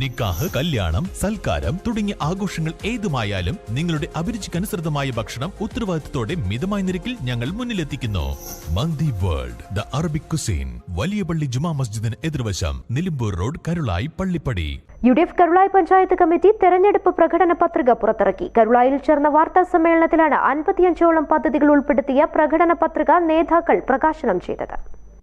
നിക്കാഹ് കല്യാണം സൽക്കാരം തുടങ്ങിയ ആഘോഷങ്ങൾ ഏതുമായാലും നിങ്ങളുടെ അഭിരുചിക്കനുസൃതമായ ഭക്ഷണം ഉത്തരവാദിത്തത്തോടെ മിതമായ നിരക്കിൽ ഞങ്ങൾ മുന്നിലെത്തിക്കുന്നു. Mandi world the Arabic cuisine വലിയ പള്ളി ജുമാ മസ്ജിദിന് എതിർവശം Nilambur road Karulayi Pallippadi. U D F Karulayi panchayat committee തെരഞ്ഞെടുപ്പ് പ്രകടന പത്രിക പുറത്തിറക്കി. കരുളായിൽ ചേർന്ന വാർത്താ സമ്മേളനത്തിലാണ് അൻപത്തിയഞ്ചോളം പദ്ധതികൾ ഉൾപ്പെടുത്തിയ പ്രകടന പത്രിക നേതാക്കൾ പ്രകാശനം ചെയ്തത്.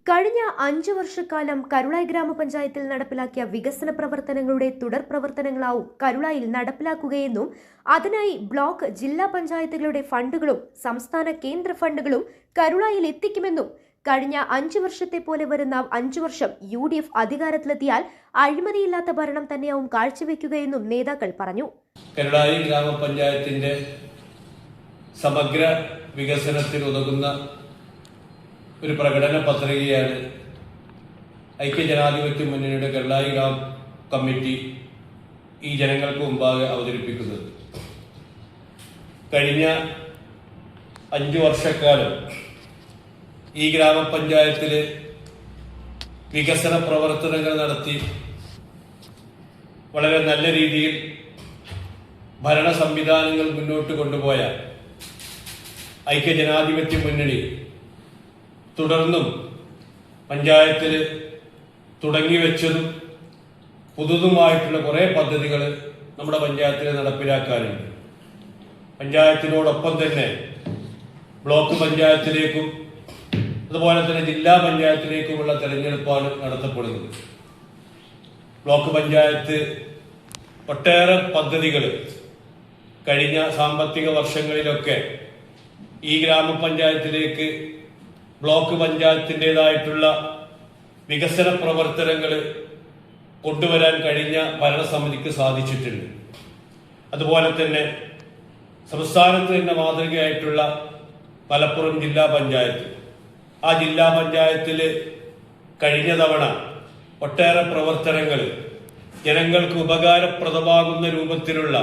കഴിഞ്ഞ അഞ്ചു വർഷക്കാലം കരുളായി ഗ്രാമപഞ്ചായത്തിൽ നടപ്പിലാക്കിയ വികസന പ്രവർത്തനങ്ങളുടെ തുടർ പ്രവർത്തനങ്ങളാവും കരുളായിൽ നടപ്പിലാക്കുകയെന്നും അതിനായി ബ്ലോക്ക് ജില്ലാ പഞ്ചായത്തുകളുടെ ഫണ്ടുകളും സംസ്ഥാന കേന്ദ്ര ഫണ്ടുകളും കരുളായിൽ എത്തിക്കുമെന്നും കഴിഞ്ഞ അഞ്ചു വർഷത്തെ പോലെ വരുന്ന അഞ്ചു വർഷം യു ഡി എഫ് അധികാരത്തിലെത്തിയാൽ അഴിമതിയില്ലാത്ത ഭരണം തന്നെയാവും കാഴ്ചവെക്കുകയെന്നും നേതാക്കൾ പറഞ്ഞു. കരുളായി ഗ്രാമപഞ്ചായത്തിന്റെ സമഗ്ര വികസനത്തിന് ഉതകുന്ന ഒരു പ്രകടന പത്രികയാണ് ഐക്യജനാധിപത്യ മുന്നണിയുടെ കരുളായി ഗ്രാമ കമ്മിറ്റി ഈ ജനങ്ങൾക്ക് മുമ്പാകെ അവതരിപ്പിക്കുന്നത്. കഴിഞ്ഞ അഞ്ചു വർഷക്കാലം ഈ ഗ്രാമപഞ്ചായത്തിൽ വികസന പ്രവർത്തനങ്ങൾ നടത്തി വളരെ നല്ല രീതിയിൽ ഭരണ സംവിധാനങ്ങൾ മുന്നോട്ട് കൊണ്ടുപോയ ഐക്യജനാധിപത്യ മുന്നണി തുടർന്നും പഞ്ചായത്തിൽ തുടങ്ങി വെച്ചതും പുതുതുമായിട്ടുള്ള കുറേ പദ്ധതികൾ നമ്മുടെ പഞ്ചായത്തിൽ നടപ്പിലാക്കാനുണ്ട്. പഞ്ചായത്തിനോടൊപ്പം തന്നെ ബ്ലോക്ക് പഞ്ചായത്തിലേക്കും അതുപോലെ തന്നെ ജില്ലാ പഞ്ചായത്തിലേക്കുമുള്ള തെരഞ്ഞെടുപ്പാണ് നടത്തപ്പെടുന്നത്. ബ്ലോക്ക് പഞ്ചായത്ത് ഒട്ടേറെ പദ്ധതികൾ കഴിഞ്ഞ സാമ്പത്തിക വർഷങ്ങളിലൊക്കെ ഈ ഗ്രാമപഞ്ചായത്തിലേക്ക് ബ്ലോക്ക് പഞ്ചായത്തിന്റെതായിട്ടുള്ള വികസന പ്രവർത്തനങ്ങൾ കൊണ്ടുവരാൻ കഴിഞ്ഞ ഭരണസമിതിക്ക് സാധിച്ചിട്ടുണ്ട്. അതുപോലെ തന്നെ സംസ്ഥാനത്ത് തന്നെ മാതൃകയായിട്ടുള്ള മലപ്പുറം ജില്ലാ പഞ്ചായത്ത്. ആ ജില്ലാ പഞ്ചായത്തിൽ കഴിഞ്ഞ തവണ ഒട്ടേറെ പ്രവർത്തനങ്ങൾ ജനങ്ങൾക്ക് ഉപകാരപ്രദമാകുന്ന രൂപത്തിലുള്ള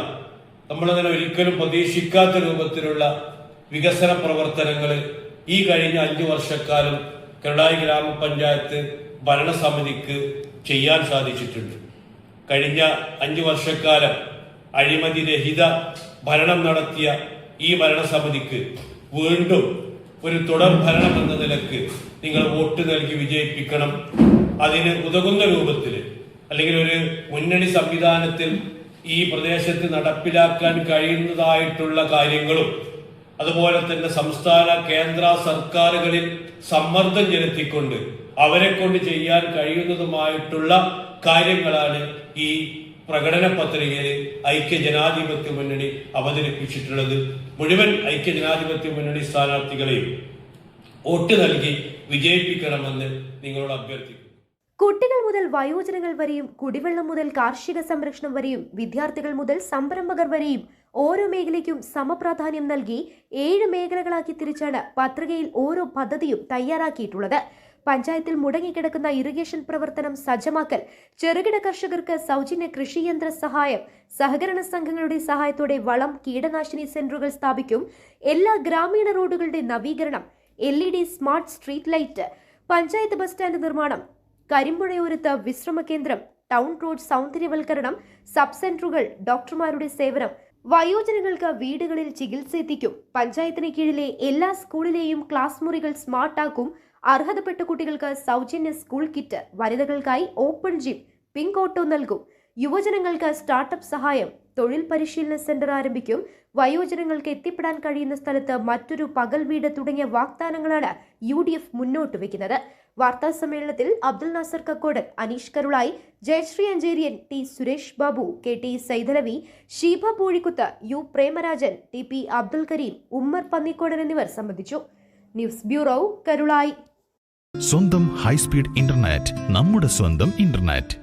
നമ്മളതിനെ ഒരിക്കലും പ്രതീക്ഷിക്കാത്ത രൂപത്തിലുള്ള വികസന പ്രവർത്തനങ്ങൾ ഈ കഴിഞ്ഞ അഞ്ചു വർഷക്കാലം കരുടായി ഗ്രാമപഞ്ചായത്ത് ഭരണസമിതിക്ക് ചെയ്യാൻ സാധിച്ചിട്ടുണ്ട്. കഴിഞ്ഞ അഞ്ചു വർഷക്കാലം അഴിമതി രഹിത ഭരണം നടത്തിയ ഈ ഭരണസമിതിക്ക് വീണ്ടും ഒരു തുടർ ഭരണം എന്ന നിലയ്ക്ക് നിങ്ങൾ വോട്ട് നൽകി വിജയിപ്പിക്കണം. അതിന് ഉതകുന്ന രൂപത്തിൽ അല്ലെങ്കിൽ ഒരു മുന്നണി സംവിധാനത്തിൽ ഈ പ്രദേശത്ത് നടപ്പിലാക്കാൻ കഴിയുന്നതായിട്ടുള്ള കാര്യങ്ങളും അതുപോലെ തന്നെ സംസ്ഥാന കേന്ദ്ര സർക്കാരുകളിൽ സമ്മർദ്ദം ചെലുത്തിക്കൊണ്ട് അവരെ കൊണ്ട് ചെയ്യാൻ കഴിയുന്നതുമായിട്ടുള്ള കാര്യങ്ങളാണ് ഈ പ്രകടന പത്രികയിൽ ഐക്യ ജനാധിപത്യ മുന്നണി അവതരിപ്പിച്ചിട്ടുള്ളത്. മുഴുവൻ ഐക്യ ജനാധിപത്യ മുന്നണി സ്ഥാനാർത്ഥികളെയും വോട്ട് നൽകി വിജയിപ്പിക്കണമെന്ന് നിങ്ങളോട് അഭ്യർത്ഥിക്കുന്നു. കുട്ടികൾ മുതൽ വയോജനങ്ങൾ വരെയും കുടിവെള്ളം മുതൽ കാർഷിക സംരക്ഷണം വരെയും വിദ്യാർത്ഥികൾ മുതൽ സംരംഭകർ വരെയും ഓരോ മേഖലയ്ക്കും സമപ്രാധാന്യം നൽകി ഏഴ് മേഖലകളാക്കി തിരിച്ചാണ് പത്രികയിൽ ഓരോ പദ്ധതിയും തയ്യാറാക്കിയിട്ടുള്ളത്. പഞ്ചായത്തിൽ മുടങ്ങിക്കിടക്കുന്ന ഇറിഗേഷൻ പ്രവർത്തനം സജ്ജമാക്കൽ ചെറുകിട കർഷകർക്ക് സൗജന്യ കൃഷിയന്ത്ര സഹായം സഹകരണ സംഘങ്ങളുടെ സഹായത്തോടെ വളം കീടനാശിനി സെന്ററുകൾ സ്ഥാപിക്കും എല്ലാ ഗ്രാമീണ റോഡുകളുടെ നവീകരണം L E D smart street light panchayat bus stand നിർമ്മാണം കരിമ്പുഴയോരത്ത് വിശ്രമ കേന്ദ്രം ടൗൺ റോഡ് സൗന്ദര്യവൽക്കരണം സബ് സെന്ററുകൾ ഡോക്ടർമാരുടെ സേവനം വയോജനങ്ങൾക്ക് വീടുകളിൽ ചികിത്സ എത്തിക്കും. പഞ്ചായത്തിന് കീഴിലെ എല്ലാ സ്കൂളിലെയും ക്ലാസ് മുറികൾ സ്മാർട്ടാക്കും. അർഹതപ്പെട്ട കുട്ടികൾക്ക് സൗജന്യ സ്കൂൾ കിറ്റ് വനിതകൾക്കായി ഓപ്പൺ ജിം പിങ്ക് ഓട്ടോ നൽകും. യുവജനങ്ങൾക്ക് സ്റ്റാർട്ടപ്പ് സഹായം തൊഴിൽ പരിശീലന സെന്റർ ആരംഭിക്കും. വയോജനങ്ങൾക്ക് എത്തിപ്പെടാൻ കഴിയുന്ന സ്ഥലത്ത് മറ്റൊരു പകൽ വീട് തുടങ്ങിയ വാഗ്ദാനങ്ങളാണ് യു ഡി എഫ് മുന്നോട്ട് വയ്ക്കുന്നത് വാർത്താ സമ്മേളനത്തിൽ Abdul Nasar Kakkodan Aneesh Karulayi Jayasree Ancheriyan T Suresh Babu K T Saithalavi Sheeba Poozhikkuth U Premarajan T P Abdul Kareem Ummer Pannikkodan എന്നിവർ സംബന്ധിച്ചു. News bureau Karulayi. സ്വന്തം ഹൈസ്പീഡ് ഇന്റർനെറ്റ് നമ്മുടെ സ്വന്തം internet.